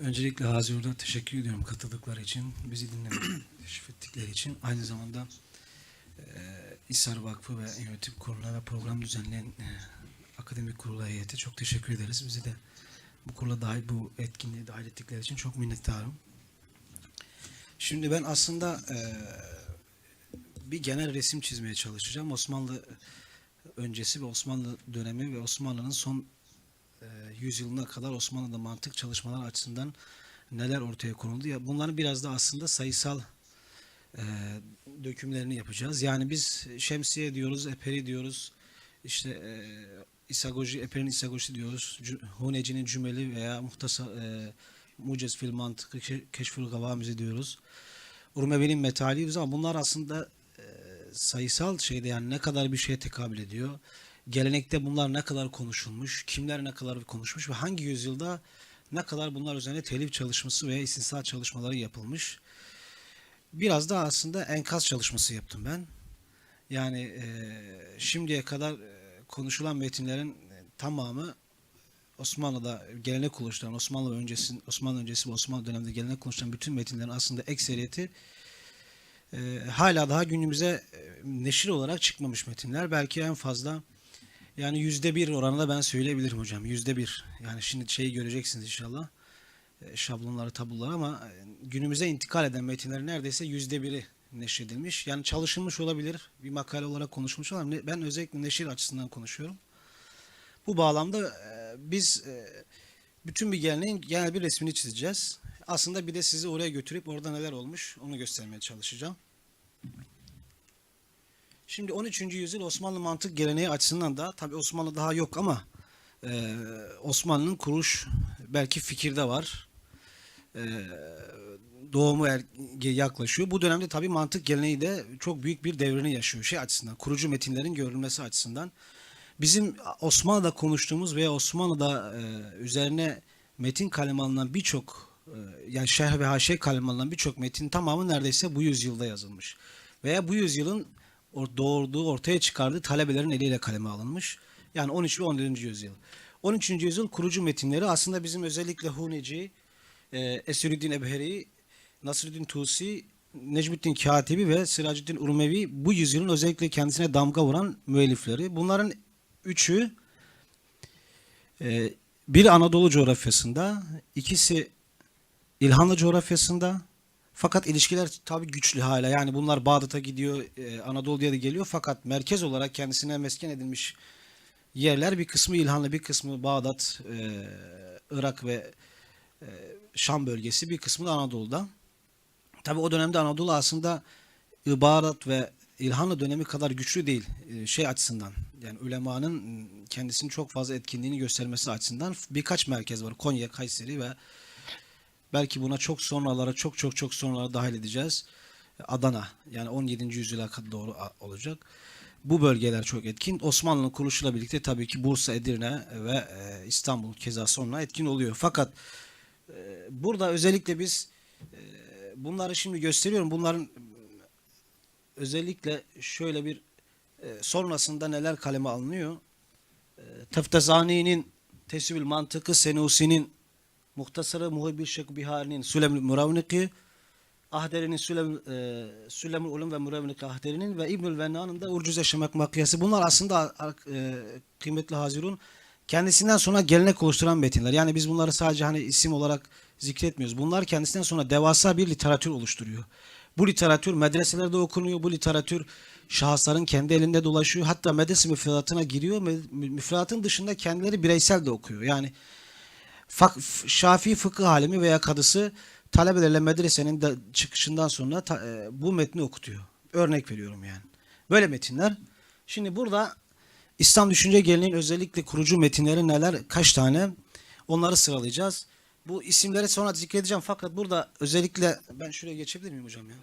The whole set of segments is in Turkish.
Öncelikle Hazir'da teşekkür ediyorum katıldıkları için, bizi dinlemeye teşvik ettikleri için. Aynı zamanda e, İSAR Vakfı ve yönetim kuruluna ve program düzenleyen e, akademik kurula heyeti çok teşekkür ederiz. Bizi de bu kurula dahil, bu etkinliğe dahil ettikleri için çok minnettarım. Şimdi ben aslında e, bir genel resim çizmeye çalışacağım. Osmanlı öncesi ve Osmanlı dönemi ve Osmanlı'nın son yüzyılına kadar Osmanlı'da mantık çalışmalar açısından neler ortaya konuldu ya bunların biraz da aslında sayısal e, dökümlerini yapacağız. Yani biz şemsiye diyoruz, eperi diyoruz, işte e, isagoji, eperin isagoji diyoruz, Huneci'nin cümeli veya muhtasa, e, mucez fil mantıkı, ke- keşfül gavamizi diyoruz. Urmevi'nin metali ama bunlar aslında e, sayısal şeyde yani ne kadar bir şeye tekabül ediyor. Gelenekte bunlar ne kadar konuşulmuş, kimler ne kadar konuşmuş ve hangi yüzyılda ne kadar bunlar üzerine telif çalışması veya istinsa çalışmaları yapılmış. Biraz da aslında enkaz çalışması yaptım ben. Yani e, şimdiye kadar e, konuşulan metinlerin e, tamamı Osmanlı'da gelenek oluşturan, Osmanlı öncesi, Osmanlı öncesi ve Osmanlı döneminde gelenek oluşturan bütün metinlerin aslında ekseriyeti e, hala daha günümüze e, neşir olarak çıkmamış metinler. Belki en fazla yani yüzde bir oranında ben söyleyebilirim hocam. Yüzde bir. Yani şimdi şeyi göreceksiniz inşallah. E, şablonları, tabloları ama e, günümüze intikal eden metinlerin neredeyse yüzde biri neşredilmiş. Yani çalışılmış olabilir. Bir makale olarak konuşmuş olabilir. Ben özellikle neşir açısından konuşuyorum. Bu bağlamda e, biz bütün bir geleneğin genel bir resmini çizeceğiz. Aslında bir de sizi oraya götürüp orada neler olmuş onu göstermeye çalışacağım. Şimdi 13. yüzyıl Osmanlı mantık geleneği açısından da tabi Osmanlı daha yok ama e, Osmanlı'nın kuruluş belki fikirde var. E, doğumu er- yaklaşıyor. Bu dönemde tabi mantık geleneği de çok büyük bir devrini yaşıyor şey açısından. Kurucu metinlerin görülmesi açısından. Bizim Osmanlı'da konuştuğumuz veya Osmanlı'da e, üzerine metin kaleme alınan birçok e, yani şerh ve haşiye kaleme alınan birçok metin tamamı neredeyse bu yüzyılda yazılmış. Veya bu yüzyılın or- doğurduğu, ortaya çıkardığı talebelerin eliyle kaleme alınmış. Yani 13 ve 14. yüzyıl. 13. yüzyıl kurucu metinleri aslında bizim özellikle Huneci, e, Esirüddin Ebheri, Nasrüddin Tusi, Necmettin Katibi ve Siracuddin Urmevi bu yüzyılın özellikle kendisine damga vuran müellifleri. Bunların üçü e, biri Anadolu coğrafyasında, ikisi İlhanlı coğrafyasında. Fakat ilişkiler tabii güçlü hala. Yani bunlar Bağdat'a gidiyor, e, Anadolu'ya da geliyor. Fakat merkez olarak kendisine mesken edilmiş yerler bir kısmı İlhanlı, bir kısmı Bağdat, e, Irak ve e, Şam bölgesi, bir kısmı da Anadolu'da. Tabii o dönemde Anadolu aslında İbarat ve İlhanlı dönemi kadar güçlü değil şey açısından. Yani ulemanın m, kendisinin çok fazla etkinliğini göstermesi açısından birkaç merkez var. Konya, Kayseri ve belki buna çok sonralara çok çok çok sonralara dahil edeceğiz. Adana yani 17. yüzyıla kadar doğru olacak. Bu bölgeler çok etkin. Osmanlı'nın kuruluşuyla birlikte tabii ki Bursa, Edirne ve e, İstanbul keza sonra etkin oluyor. Fakat e, burada özellikle biz e, bunları şimdi gösteriyorum. Bunların özellikle şöyle bir sonrasında neler kaleme alınıyor. Taftazani'nin Tesvül Mantıkı, Senusi'nin Muhtasarı Muhibbil Şek Bihari'nin Sülemül Muravniki, Ahderi'nin Sülem, e, Sülemül Ulum ve Muravniki Ahderi'nin ve İbnül Venna'nın da Urcuze Şemek Makiyası. Bunlar aslında e, kıymetli Hazirun kendisinden sonra gelenek oluşturan metinler. Yani biz bunları sadece hani isim olarak zikretmiyoruz. Bunlar kendisinden sonra devasa bir literatür oluşturuyor. Bu literatür medreselerde okunuyor. Bu literatür şahısların kendi elinde dolaşıyor. Hatta medrese müfredatına giriyor. Müfredatın dışında kendileri bireysel de okuyor. Yani Fak, Şafii fıkıh alimi veya kadısı talebelerle medresenin de çıkışından sonra ta- e, bu metni okutuyor. Örnek veriyorum yani. Böyle metinler. Şimdi burada İslam düşünce geleneğinin özellikle kurucu metinleri neler, kaç tane onları sıralayacağız. Bu isimleri sonra zikredeceğim fakat burada özellikle ben şuraya geçebilir miyim hocam ya?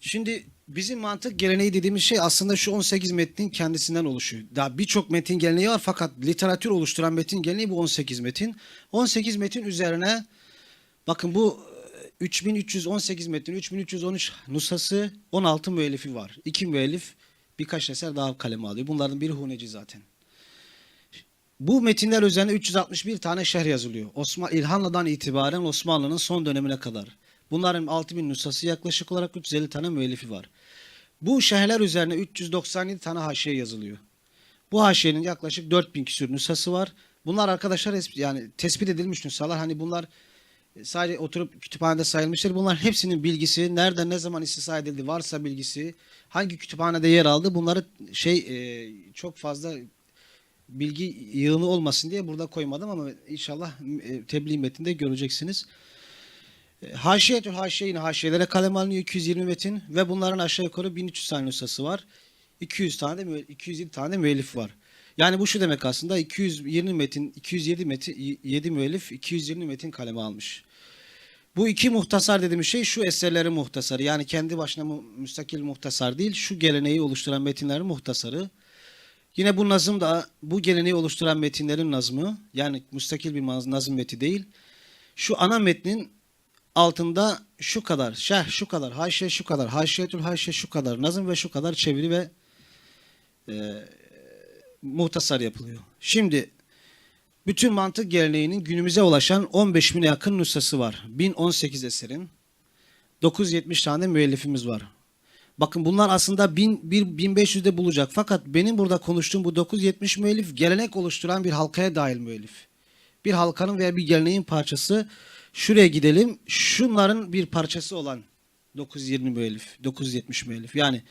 Şimdi bizim mantık geleneği dediğimiz şey aslında şu 18 metnin kendisinden oluşuyor. Daha birçok metin geleneği var fakat literatür oluşturan metin geleneği bu 18 metin. 18 metin üzerine bakın bu 3318 metin, 3313 nusası, 16 müellifi var. İki müellif birkaç eser daha kaleme alıyor. Bunların biri Huneci zaten. Bu metinler üzerine 361 tane şerh yazılıyor. Osman İlhanlı'dan itibaren Osmanlı'nın son dönemine kadar. Bunların 6000 nüshası yaklaşık olarak 350 tane müellifi var. Bu şerhler üzerine 397 tane haşiye yazılıyor. Bu haşiyenin yaklaşık 4000 küsür nüshası var. Bunlar arkadaşlar yani tespit edilmiş nüshalar. Hani bunlar sadece oturup kütüphanede sayılmıştır. Bunlar hepsinin bilgisi, nerede ne zaman istisna edildi varsa bilgisi, hangi kütüphanede yer aldı bunları şey e, çok fazla bilgi yığını olmasın diye burada koymadım ama inşallah e, tebliğ metninde göreceksiniz. Haşiyetül haşiye yine haşiyelere kalem alınıyor 220 metin ve bunların aşağı yukarı 1300 tane nüshası var. 200 tane de müell- 207 tane de müellif var. Yani bu şu demek aslında 220 metin, 207 metin, 7 müellif, 220 metin kaleme almış. Bu iki muhtasar dediğimiz şey şu eserlerin muhtasarı. Yani kendi başına mu- müstakil muhtasar değil, şu geleneği oluşturan metinlerin muhtasarı. Yine bu nazım da bu geleneği oluşturan metinlerin nazmı. Yani müstakil bir nazım meti değil. Şu ana metnin altında şu kadar, şerh şu kadar, haşiye şu kadar, haşiyetül haşiye şu kadar, nazım ve şu kadar çeviri ve e, muhtasar yapılıyor. Şimdi bütün mantık geleneğinin günümüze ulaşan 15 bine yakın nüshası var. 1018 eserin. 970 tane müellifimiz var. Bakın bunlar aslında 1000, bir- 1500'de bulacak. Fakat benim burada konuştuğum bu 970 müellif gelenek oluşturan bir halkaya dahil müellif. Bir halkanın veya bir geleneğin parçası. Şuraya gidelim. Şunların bir parçası olan 920 müellif, 970 müellif. Yani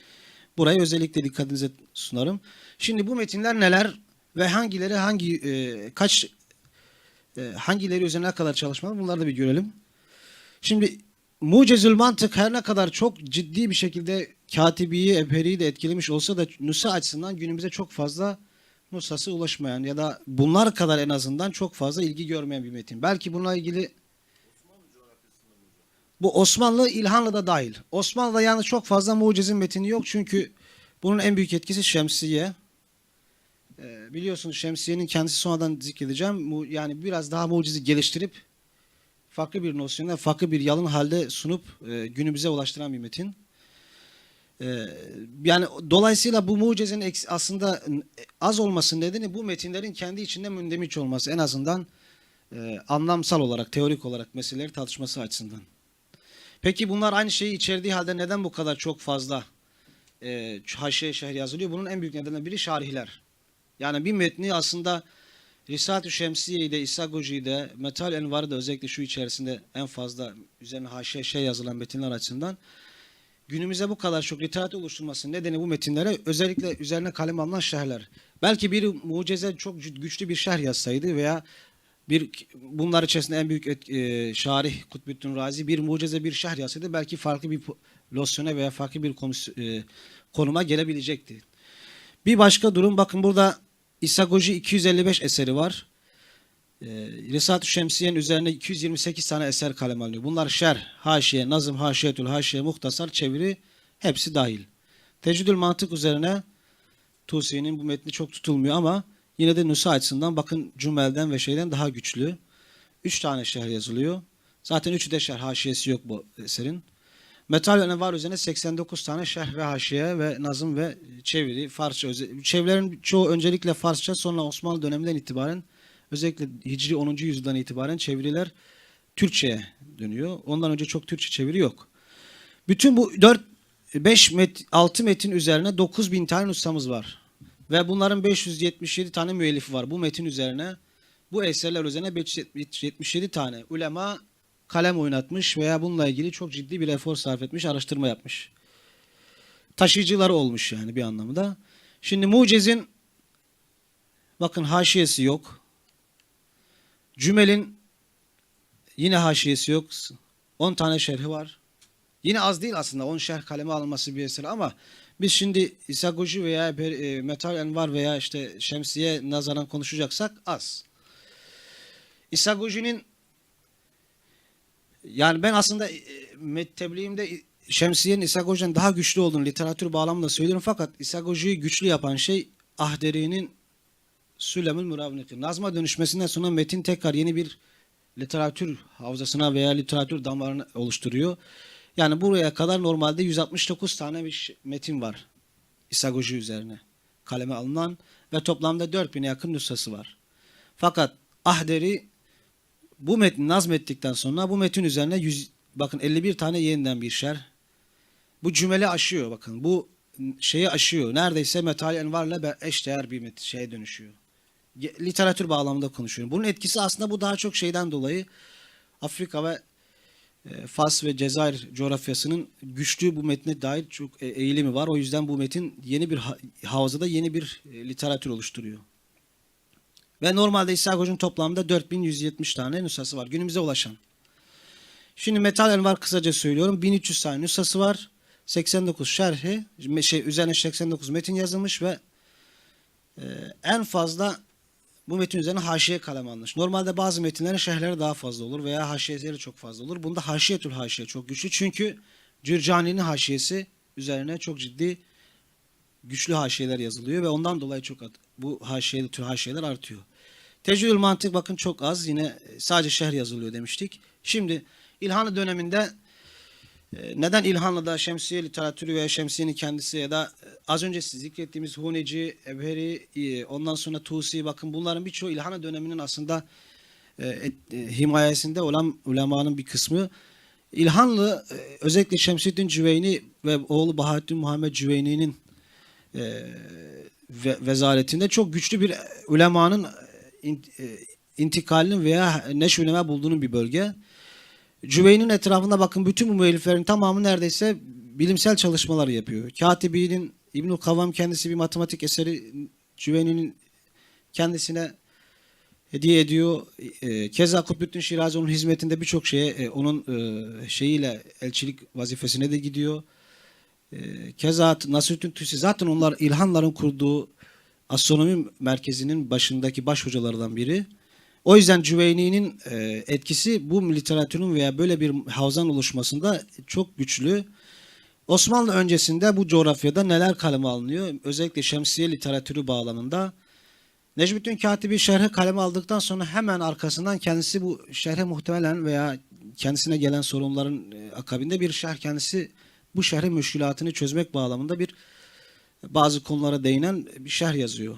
burayı özellikle dikkatinize sunarım. Şimdi bu metinler neler ve hangileri hangi e, kaç e, hangileri üzerine ne kadar çalışmalı bunları da bir görelim. Şimdi Mucizül Mantık her ne kadar çok ciddi bir şekilde Katibi'yi, Eperi'yi de etkilemiş olsa da Nusa açısından günümüze çok fazla Nusası ulaşmayan ya da bunlar kadar en azından çok fazla ilgi görmeyen bir metin. Belki bununla ilgili bu Osmanlı İlhanlı'da dahil. Osmanlı'da yani çok fazla mucizin metini yok çünkü bunun en büyük etkisi Şemsiye. Ee, biliyorsunuz Şemsiye'nin kendisi sonradan zikredeceğim. Yani biraz daha mucizi geliştirip farklı bir nosyonda, farklı bir yalın halde sunup e, günümüze ulaştıran bir metin. Ee, yani dolayısıyla bu mucizenin aslında az olmasının nedeni bu metinlerin kendi içinde mündemiş olması. En azından e, anlamsal olarak, teorik olarak meseleleri tartışması açısından. Peki bunlar aynı şeyi içerdiği halde neden bu kadar çok fazla e, haşiye şerh yazılıyor? Bunun en büyük nedeninden biri şarihler. Yani bir metni aslında Risale-i Şemsiye'yi de, İsagoji'yi de, Metal Envar'ı da özellikle şu içerisinde en fazla üzerine haşiye şey yazılan metinler açısından günümüze bu kadar çok literatür oluşturmasının nedeni bu metinlere özellikle üzerine kalem alınan şerhler. Belki bir mucize çok güçlü bir şerh yazsaydı veya bir bunlar içerisinde en büyük et, e, şarih Kutbettin Razi bir mucize bir şerh yazsaydı belki farklı bir losyona veya farklı bir komis- e, konuma gelebilecekti. Bir başka durum bakın burada İsagoji 255 eseri var. E, Risale-i Şemsiye'nin üzerine 228 tane eser kalem alınıyor. Bunlar şerh, haşiye, nazım, haşiyetül, haşiye, muhtasar, çeviri hepsi dahil. Tecrüdül mantık üzerine Tusi'nin bu metni çok tutulmuyor ama yine de nüsa açısından bakın cümelden ve şeyden daha güçlü. Üç tane şerh yazılıyor. Zaten üçü de şerh haşiyesi yok bu eserin. Metal ve var üzerine 89 tane şerh ve haşiye ve nazım ve çeviri, Farsça. Çevirilerin çoğu öncelikle Farsça sonra Osmanlı döneminden itibaren özellikle Hicri 10. yüzyıldan itibaren çeviriler Türkçe'ye dönüyor. Ondan önce çok Türkçe çeviri yok. Bütün bu 4 5 met 6 metin üzerine 9000 tane nüshamız var. Ve bunların 577 tane müellifi var. Bu metin üzerine bu eserler üzerine 577 tane ulema kalem oynatmış veya bununla ilgili çok ciddi bir efor sarf etmiş, araştırma yapmış. Taşıyıcıları olmuş yani bir anlamda. Şimdi mucizin bakın haşiyesi yok. Cümelin yine haşiyesi yok. 10 tane şerhi var. Yine az değil aslında 10 şerh kaleme alınması bir eser ama biz şimdi İsagoji veya e, Metal Envar veya işte Şemsiye nazaran konuşacaksak az. İsagoji'nin yani ben aslında e, tebliğimde Şemsiye'nin İsagoji'den daha güçlü olduğunu literatür bağlamında söylüyorum fakat İsagoji'yi güçlü yapan şey Ahderi'nin Sülemül Muravniki. Nazma dönüşmesinden sonra metin tekrar yeni bir literatür havzasına veya literatür damarını oluşturuyor. Yani buraya kadar normalde 169 tane bir ş- metin var. İsagoji üzerine kaleme alınan ve toplamda 4000'e yakın nüshası var. Fakat Ahderi bu metni nazmettikten sonra bu metin üzerine 100, bakın 51 tane yeniden bir şer. Bu cümle aşıyor bakın. Bu şeyi aşıyor. Neredeyse Metal Envar'la eşdeğer bir metin, şeye dönüşüyor. Literatür bağlamında konuşuyorum. Bunun etkisi aslında bu daha çok şeyden dolayı Afrika ve Fas ve Cezayir coğrafyasının güçlü bu metne dair çok e, eğilimi var. O yüzden bu metin yeni bir ha- havzada yeni bir e, literatür oluşturuyor. Ve normalde İshak Hoca'nın toplamda 4170 tane nüshası var. Günümüze ulaşan. Şimdi Metal Envar kısaca söylüyorum. 1300 tane nüshası var. 89 şerhi, şey üzerine 89 metin yazılmış ve e, en fazla bu metin üzerine haşiye kalem alınmış. Normalde bazı metinlerin şerhleri daha fazla olur veya haşiyeleri çok fazla olur. Bunda haşiyetül haşiye çok güçlü. Çünkü Cürcani'nin haşiyesi üzerine çok ciddi güçlü haşiyeler yazılıyor ve ondan dolayı çok bu haşiye tür haşiyeler artıyor. Tecrübül mantık bakın çok az. Yine e, sadece şerh yazılıyor demiştik. Şimdi İlhanlı döneminde neden İlhanlı'da Şemsiye literatürü ve Şemsiye'nin kendisi ya da e, az önce siz zikrettiğimiz Huneci, Ebheri, e, ondan sonra Tusi bakın bunların birçoğu İlhanlı döneminin aslında e, himayesinde olan ulemanın bir kısmı. İlhanlı özellikle Şemsettin Cüveyni ve oğlu Bahattin Muhammed Cüveyni'nin e, ve, vezaretinde çok güçlü bir ulemanın in- intikalinin veya neşvüneme bulduğunun bir bölge. Cüveyni'nin etrafında bakın bütün bu müelliflerin tamamı neredeyse bilimsel çalışmalar yapıyor. Katibi'nin İbnül Kavam kendisi bir matematik eseri Cüveyni'nin kendisine hediye ediyor. E, keza Kutbettin Şirazi onun hizmetinde birçok şeye e, onun e, şeyiyle elçilik vazifesine de gidiyor. E, keza Nasrettin Tusi zaten onlar İlhanların kurduğu astronomi merkezinin başındaki baş hocalardan biri. O yüzden Cüveyni'nin e, etkisi bu literatürün veya böyle bir havzan oluşmasında çok güçlü. Osmanlı öncesinde bu coğrafyada neler kaleme alınıyor? Özellikle şemsiye literatürü bağlamında. Necmettin Katibi şerhe kaleme aldıktan sonra hemen arkasından kendisi bu şerhe muhtemelen veya kendisine gelen sorunların e, akabinde bir şerh kendisi bu şerhin müşkülatını çözmek bağlamında bir bazı konulara değinen bir şerh yazıyor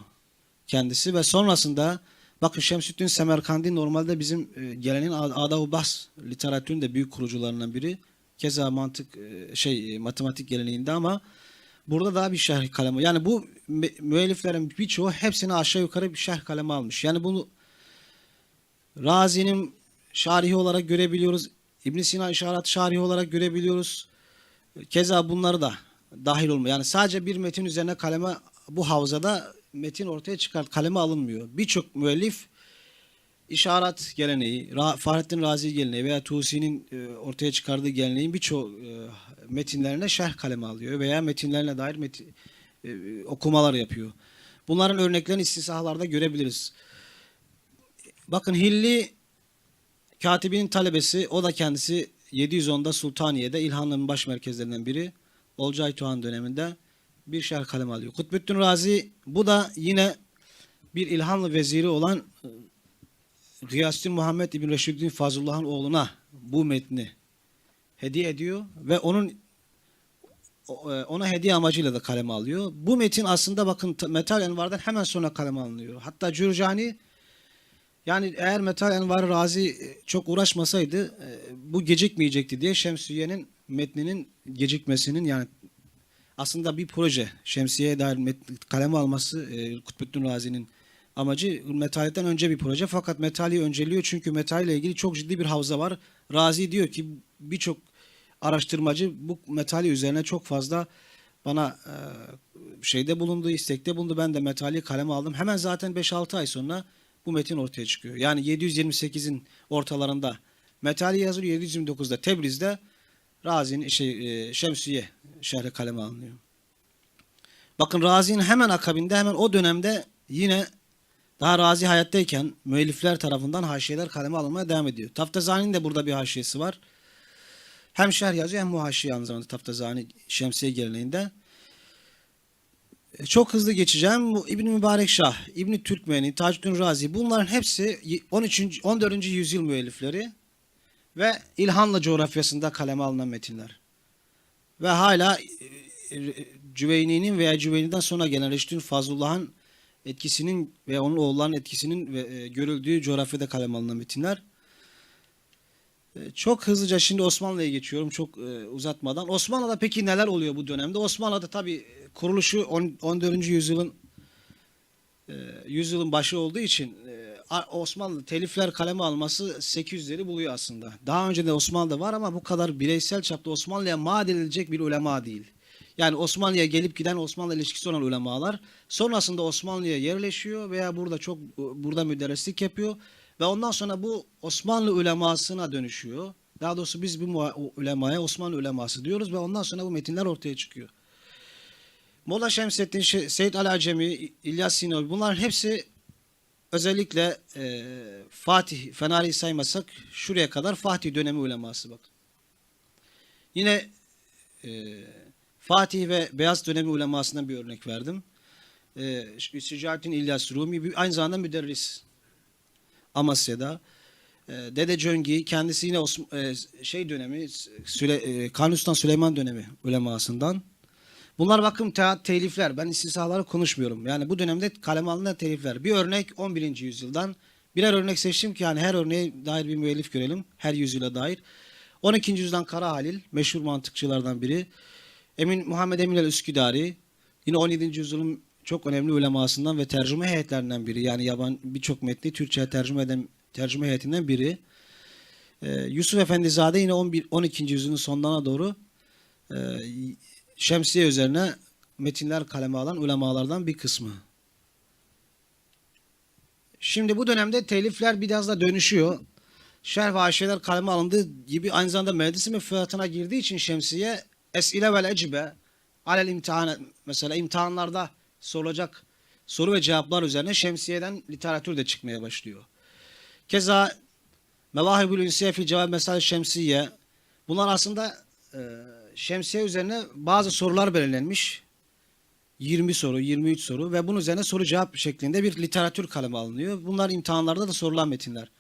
kendisi ve sonrasında bakın Şemsüddin Semerkandi normalde bizim e, geleneğin Ad- Adab-ı Bahs literatürün büyük kurucularından biri. Keza mantık e, şey e, matematik geleneğinde ama burada daha bir şerh kalemi. Yani bu mü- müelliflerin birçoğu hepsini aşağı yukarı bir şerh kalemi almış. Yani bunu Razi'nin şarihi olarak görebiliyoruz. İbn Sina işaret şarihi olarak görebiliyoruz. Keza bunları da dahil olmuyor. Yani sadece bir metin üzerine kaleme bu havzada metin ortaya çıkart kaleme alınmıyor. Birçok müellif işaret geleneği, Fahrettin Razi geleneği veya Tusi'nin e, ortaya çıkardığı geleneğin birçok e, metinlerine şerh kaleme alıyor veya metinlerine dair meti- e, okumalar yapıyor. Bunların örneklerini istisnalarda görebiliriz. Bakın Hilli katibinin talebesi, o da kendisi 710'da Sultaniye'de İlhanlı'nın baş merkezlerinden biri. Olcay Tuhan döneminde bir şerh kaleme alıyor. Kutbettin Razi bu da yine bir İlhanlı veziri olan e, Gıyasettin Muhammed İbn Reşiddin Fazlullah'ın oğluna bu metni hediye ediyor ve onun e, ona hediye amacıyla da kaleme alıyor. Bu metin aslında bakın ta- Metal Envar'dan hemen sonra kaleme alınıyor. Hatta Cürcani yani eğer Metal Envar Razi e, çok uğraşmasaydı e, bu gecikmeyecekti diye Şemsiye'nin metninin gecikmesinin yani aslında bir proje Şemsiye'ye dair kaleme alması e, Kutbettin Razi'nin amacı Metal'den önce bir proje fakat Metal'i önceliyor çünkü Metal ile ilgili çok ciddi bir havza var. Razi diyor ki birçok araştırmacı bu metali üzerine çok fazla bana e, şeyde bulundu, istekte bulundu. Ben de metali kaleme aldım. Hemen zaten 5-6 ay sonra bu metin ortaya çıkıyor. Yani 728'in ortalarında metali yazılıyor. 729'da Tebriz'de Razi'nin şey, Şemsiye şerhi kaleme alınıyor. Bakın Razi'nin hemen akabinde hemen o dönemde yine daha Razi hayattayken müellifler tarafından haşiyeler kaleme alınmaya devam ediyor. Taftazani'nin de burada bir haşiyesi var. Hem şerh yazıyor hem muhaşiye aynı zamanda Taftazani Şemsiye geleneğinde. E, Çok hızlı geçeceğim. Bu İbn Mübarek Şah, İbn Türkmeni, Tacuddin Razi bunların hepsi 13. 14. yüzyıl müellifleri ve İlhanlı coğrafyasında kaleme alınan metinler. Ve hala e, e, Cüveyni'nin veya Cüveyni'den sonra gelen Reşidün Fazlullah'ın etkisinin ve onun oğullarının etkisinin e, görüldüğü coğrafyada kaleme alınan metinler. Çok hızlıca şimdi Osmanlı'ya geçiyorum çok uzatmadan. Osmanlı'da peki neler oluyor bu dönemde? Osmanlı'da tabii e, kuruluşu on- 14. yüzyılın yüzyılın başı olduğu için Osmanlı telifler kaleme alması 800'leri buluyor aslında. Daha önce de Osmanlı'da var ama bu kadar bireysel çapta Osmanlı'ya maad edilecek bir ulema değil. Yani Osmanlı'ya gelip giden Osmanlı ilişkisi olan ulemalar sonrasında Osmanlı'ya yerleşiyor veya burada çok burada müderrislik yapıyor ve ondan sonra bu Osmanlı ulemasına dönüşüyor. Daha doğrusu biz bu ulemaya Osmanlı uleması diyoruz ve ondan sonra bu metinler ortaya çıkıyor. Molla Şemsettin, Şe- Seyyid Ali Acemi, İlyas Sinovi bunların hepsi özellikle e, Fatih, Fenari'yi saymazsak şuraya kadar Fatih dönemi uleması bak. Yine e, Fatih ve Beyaz dönemi ulemasından bir örnek verdim. E, Şücaettin İlyas Rumi aynı zamanda müderris. Amasya'da. E, Dede Cöngi kendisi yine Osm- e, şey dönemi Süle, e, Kanuni Sultan Süleyman dönemi ulemasından. Bunlar bakın te- telifler. Ben istisnaları konuşmuyorum. Yani bu dönemde kaleme alınan telifler. Bir örnek 11. yüzyıldan. Birer örnek seçtim ki yani her örneğe dair bir müellif görelim. Her yüzyıla dair. 12. yüzyıldan Kara Halil, meşhur mantıkçılardan biri. Emin Muhammed Emin el Üsküdari, yine 17. yüzyılın çok önemli ulemasından ve tercüme heyetlerinden biri. Yani yaban birçok metni Türkçe'ye tercüme eden tercüme heyetinden biri. Ee, Yusuf Efendizade yine 11 12. yüzyılın sonlarına doğru e, şemsiye üzerine metinler kaleme alan ulemalardan bir kısmı. Şimdi bu dönemde telifler biraz da dönüşüyor. Şerh ve haşiyeler kaleme alındığı gibi aynı zamanda medrese müfredatına girdiği için şemsiye esile vel ecibe alel imtihan mesela imtihanlarda sorulacak soru ve cevaplar üzerine şemsiyeden literatür de çıkmaya başlıyor. Keza Mevahibül Ünsiye fi Cevap Mesal Şemsiye bunlar aslında e, şemsiye üzerine bazı sorular belirlenmiş. 20 soru, 23 soru ve bunun üzerine soru cevap şeklinde bir literatür kaleme alınıyor. Bunlar imtihanlarda da sorulan metinler.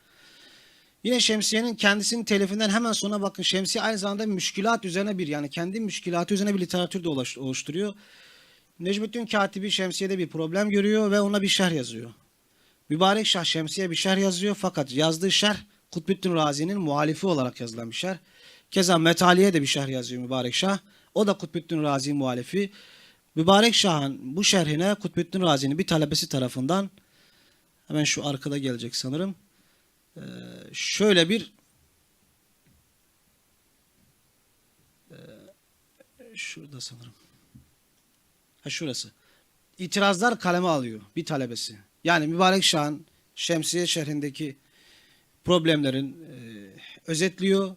Yine Şemsiye'nin kendisinin telifinden hemen sonra bakın Şemsiye aynı zamanda müşkilat üzerine bir yani kendi müşkilatı üzerine bir literatür de oluş- oluşturuyor. Necmettin Katibi Şemsiye'de bir problem görüyor ve ona bir şerh yazıyor. Mübarek Şah Şemsiye bir şerh yazıyor fakat yazdığı şerh Kutbettin Razi'nin muhalifi olarak yazılan bir şerh. Keza Metali'ye de bir şerh yazıyor Mübarek Şah. O da Kutbettin Razi muhalifi. Mübarek Şah'ın bu şerhine Kutbettin Razi'nin bir talebesi tarafından hemen şu arkada gelecek sanırım. Şöyle bir şurada sanırım. Ha şurası. İtirazlar kaleme alıyor bir talebesi. Yani Mübarek Şah'ın Şemsiye şerhindeki problemlerin e, özetliyor.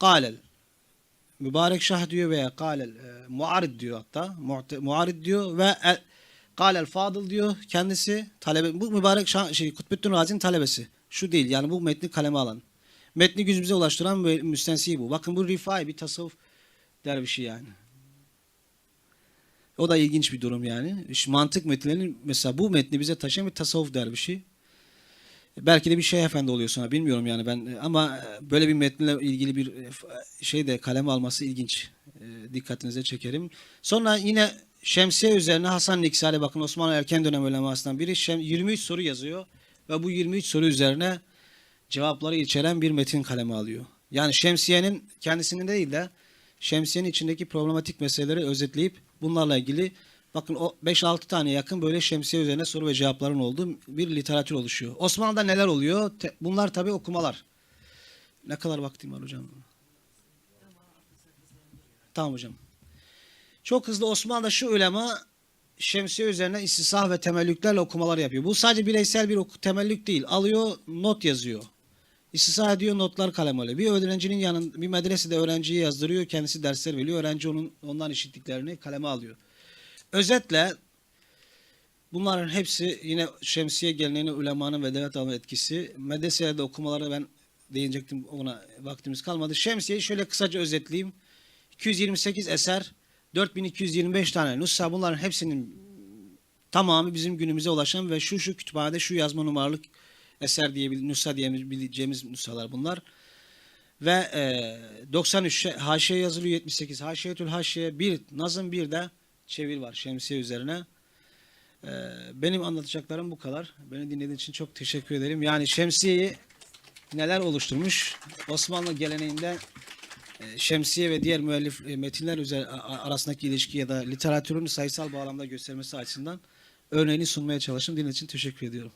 Galel Mübarek Şah diyor veya Galel e, Muarid diyor hatta. Muarid diyor ve el, Galel Fadıl diyor kendisi talebe bu Mübarek Şah şey Kutbettin Razi'nin talebesi. Şu değil yani bu metni kaleme alan. Metni günümüze ulaştıran mü- müstensi bu. Bakın bu rifai bir tasavvuf dervişi yani. O da ilginç bir durum yani. İşte mantık metinlerinin mesela bu metni bize taşıyan bir tasavvuf dervişi. Belki de bir şey efendi oluyor sonra bilmiyorum yani ben ama böyle bir metninle ilgili bir şey de kaleme alması ilginç. E, Dikkatinize çekerim. Sonra yine şemsiye üzerine Hasan Niksari bakın Osmanlı erken dönem ulemasından biri şem, 23 soru yazıyor ve bu 23 soru üzerine cevapları içeren bir metin kaleme alıyor. Yani şemsiyenin kendisinin değil de şemsiyenin içindeki problematik meseleleri özetleyip bunlarla ilgili bakın o 5-6 tane yakın böyle şemsiye üzerine soru ve cevapların olduğu bir literatür oluşuyor. Osmanlı'da neler oluyor? Bunlar tabii okumalar. Ne kadar vaktim var hocam? Tamam hocam. Çok hızlı Osmanlı'da şu ulema şemsiye üzerine istisah ve temellüklerle okumalar yapıyor. Bu sadece bireysel bir oku, temellük değil. Alıyor, not yazıyor. İstisah ediyor, notlar kalem alıyor. Bir öğrencinin yanında, bir medresede öğrenciyi yazdırıyor, kendisi dersler veriyor. Öğrenci onun ondan işittiklerini kaleme alıyor. Özetle bunların hepsi yine şemsiye geleneğine ulemanın ve devlet alma etkisi. Medreselerde okumaları ben değinecektim ona vaktimiz kalmadı. Şemsiyeyi şöyle kısaca özetleyeyim. 228 eser, 4225 tane nüsha bunların hepsinin tamamı bizim günümüze ulaşan ve şu şu kütüphanede şu yazma numaralık eser diye nüsha diyebileceğimiz nüshalar bunlar. Ve e, 93 haşiye yazılıyor 78 haşiyetül haşiye bir nazım bir de çevir var şemsiye üzerine. E, benim anlatacaklarım bu kadar. Beni dinlediğin için çok teşekkür ederim. Yani şemsiyeyi neler oluşturmuş? Osmanlı geleneğinde e, şemsiye ve diğer müellif e, metinler arasındaki ilişki ya da literatürün sayısal bağlamda göstermesi açısından örneğini sunmaya çalıştım. Dinlediğin için teşekkür ediyorum.